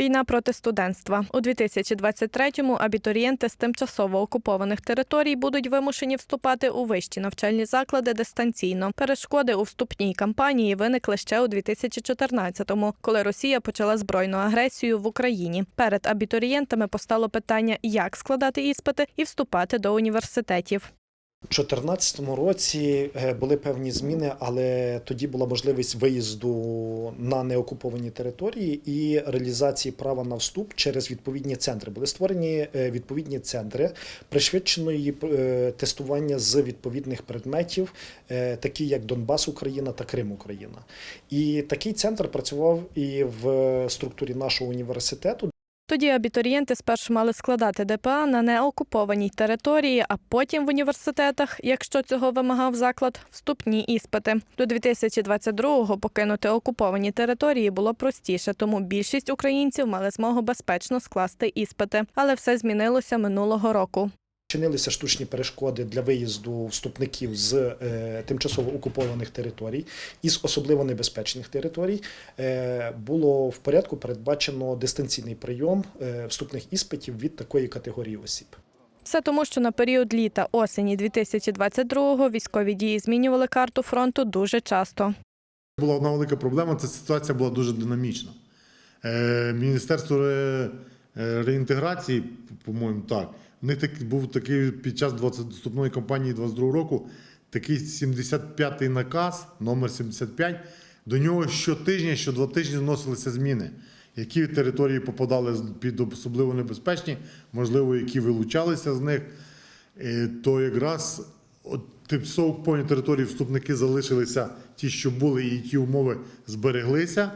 Війна проти студентства у 2023-му абітурієнти з тимчасово окупованих територій будуть вимушені вступати у вищі навчальні заклади дистанційно. Перешкоди у вступній кампанії виникли ще у 2014-му, коли Росія почала збройну агресію в Україні. Перед абітурієнтами постало питання, як складати іспити і вступати до університетів. У 2014 році е, були певні зміни, але тоді була можливість виїзду на неокуповані території і реалізації права на вступ через відповідні центри. Були створені е, відповідні центри пришвидшеної е, тестування з відповідних предметів, такі як Донбас Україна та Крим Україна. І такий центр працював і в структурі нашого університету. Тоді абітурієнти спершу мали складати ДПА на неокупованій території, а потім в університетах, якщо цього вимагав заклад, вступні іспити. До 2022-го покинути окуповані території було простіше, тому більшість українців мали змогу безпечно скласти іспити. Але все змінилося минулого року. Чинилися штучні перешкоди для виїзду вступників з е, тимчасово окупованих територій із особливо небезпечних територій. Е, було в порядку передбачено дистанційний прийом е, вступних іспитів від такої категорії осіб. Все тому, що на період літа осені 2022-го військові дії змінювали карту фронту дуже часто. Була одна велика проблема, ця ситуація була дуже динамічна. Е, Міністерство ре- реінтеграції, по-моєму, так, в них так, був такий під час 20 вступної кампанії 22 року такий 75-й наказ, номер 75. До нього щотижня, що два тижні вносилися зміни. Які території попадали під особливо небезпечні, можливо, які вилучалися з них. Е, то якраз тимчасово окуповані території вступники залишилися ті, що були, і які умови збереглися,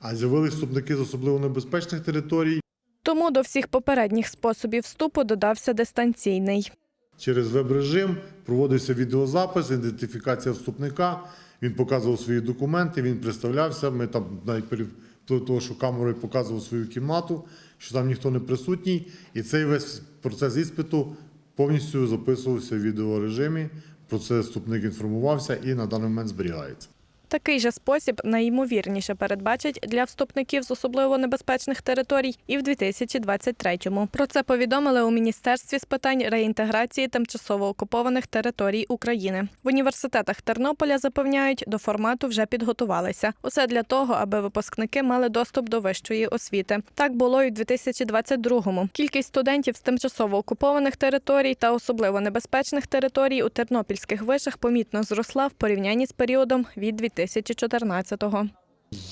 а з'явилися вступники з особливо небезпечних територій. Тому до всіх попередніх способів вступу додався дистанційний. Через веб-режим проводився відеозапис, ідентифікація вступника. Він показував свої документи, він представлявся. Ми там навіть перед того, що камерою показував свою кімнату, що там ніхто не присутній. І цей весь процес іспиту повністю записувався в відеорежимі. Про це вступник інформувався і на даний момент зберігається. Такий же спосіб найімовірніше передбачать для вступників з особливо небезпечних територій і в 2023-му. Про це повідомили у міністерстві з питань реінтеграції тимчасово окупованих територій України. В університетах Тернополя запевняють, до формату вже підготувалися. Усе для того, аби випускники мали доступ до вищої освіти. Так було і в 2022-му. Кількість студентів з тимчасово окупованих територій та особливо небезпечних територій у тернопільських вишах помітно зросла в порівнянні з періодом від 2014-го.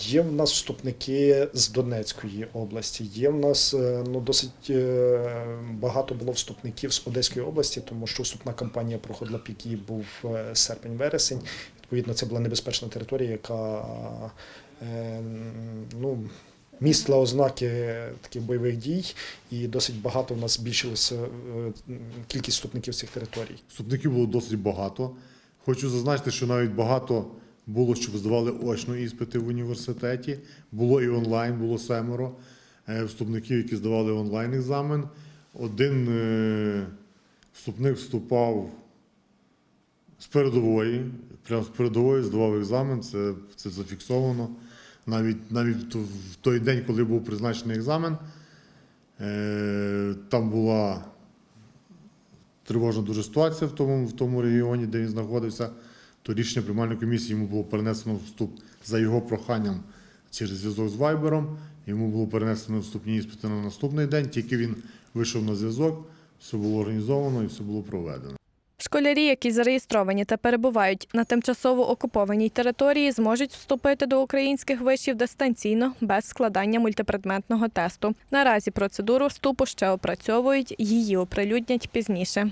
Є в нас вступники з Донецької області. Є в нас е, ну досить е, багато було вступників з Одеської області, тому що вступна кампанія проходила пік її був е, серпень-вересень. Відповідно, це була небезпечна територія, яка ну. Містила ознаки таких бойових дій, і досить багато в нас збільшилася кількість вступників з цих територій. Вступників було досить багато. Хочу зазначити, що навіть багато було, щоб здавали очно іспити в університеті. Було і онлайн, було семеро е, вступників, які здавали онлайн екзамен. Один е, вступник вступав з передової, прямо з передової здавав екзамен, це, це зафіксовано. Навіть, навіть в той день, коли був призначений екзамен, е, там була тривожна дуже ситуація в тому, в тому регіоні, де він знаходився, то рішення приймальної комісії йому було перенесено вступ за його проханням через зв'язок з Вайбером. Йому було перенесено вступні іспити на наступний день. Тільки він вийшов на зв'язок, все було організовано і все було проведено. Школярі, які зареєстровані та перебувають на тимчасово окупованій території, зможуть вступити до українських вишів дистанційно без складання мультипредметного тесту. Наразі процедуру вступу ще опрацьовують, її оприлюднять пізніше.